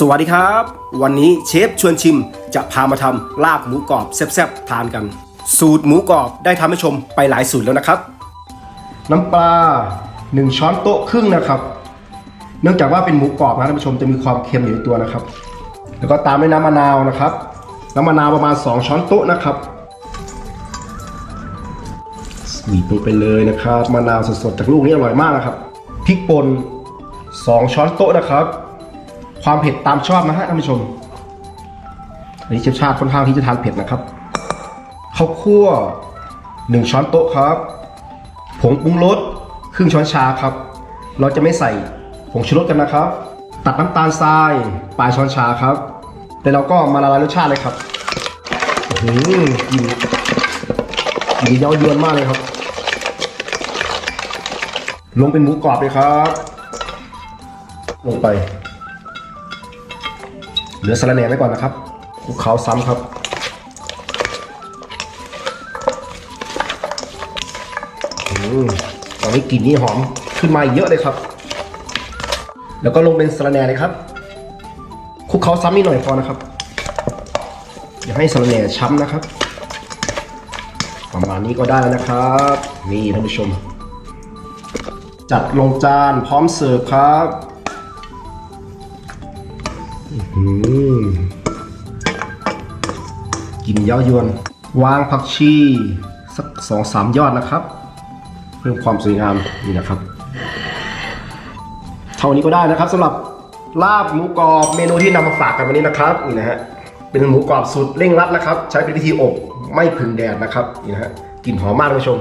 สวัสดีครับ วันนี้เชฟชวนชิมจะพามาทำลาบหมูกรอบแซ่บๆทานกัน สูตรหมูกรอบได้ทำให้ชมไปหลายสูตรแล้วนะครับ น้ำปลา 1 ช้อนโต๊ะครึ่งนะครับ เนื่องจากว่าเป็นหมูกรอบนะท่านผู้ชมจะมีความเค็มอยู่ในตัวนะครับ แล้วก็ตามด้วยน้ำมะนาวนะครับ น้ำมะนาวประมาณ 2 ช้อนโต๊ะนะครับบีบลงไปเลยนะครับมะนาวสดๆจากลูกนี้อร่อยมากนะครับพริกป่น2 ช้อนโต๊ะนะครับ ความเผ็ดตามชอบนะฮะท่านผู้ชมอันนี้เชฟชาติค่อนข้างที่จะทานเผ็ดนะครับข้าวคั่ว1ช้อนโต๊ะครับ ผงปรุงรสครึ่งช้อนชาครับ เราจะไม่ใส่ผงชูรสกันนะครับ ตัดน้ำตาลทรายปลายช้อนชาครับ แต่เราก็มาละลายรสชาติเลยครับอื้อหือกลินกลินเย้ายวนมากเลยครับ ลงเป็นหมูกรอบเลยครับ ลงไป เหลือสาระแหน่ไว้ก่อนนะครับคลุกเคล้าซ้ำครับอืตอนนี้กลิ่นนี่หอมขึ้นมาเยอะเลยครับ แล้วก็ลงเป็นสาระแหน่เลยครับคลุกเคล้าซ้ำนิดหน่อยพอนะครับ อย่าให้สาระแหน่ช้ำนะครับ ประมาณนี้ก็ได้แล้วนะครับ นี่ท่านผู้ชม จัดลงจานพร้อมเสิร์ฟครับ กลินเย้ายวน วางผักชีสักสองสามยอดนะครับ เพิ่มความสวยงามนี่นะครับ เท่านี้ก็ได้นะครับสำหรับลาบหมูกรอบเมนูที่นำมาฝากกันวันนี้นะครับนี่นะฮะเป็นหมูกรอบสูตรเร่งรัดนะครับ ใช้เป็นวิธีอบไม่ผึ่งแดดนะครับนี่นะฮะกลิ่นหอมมากท่านผู้ชม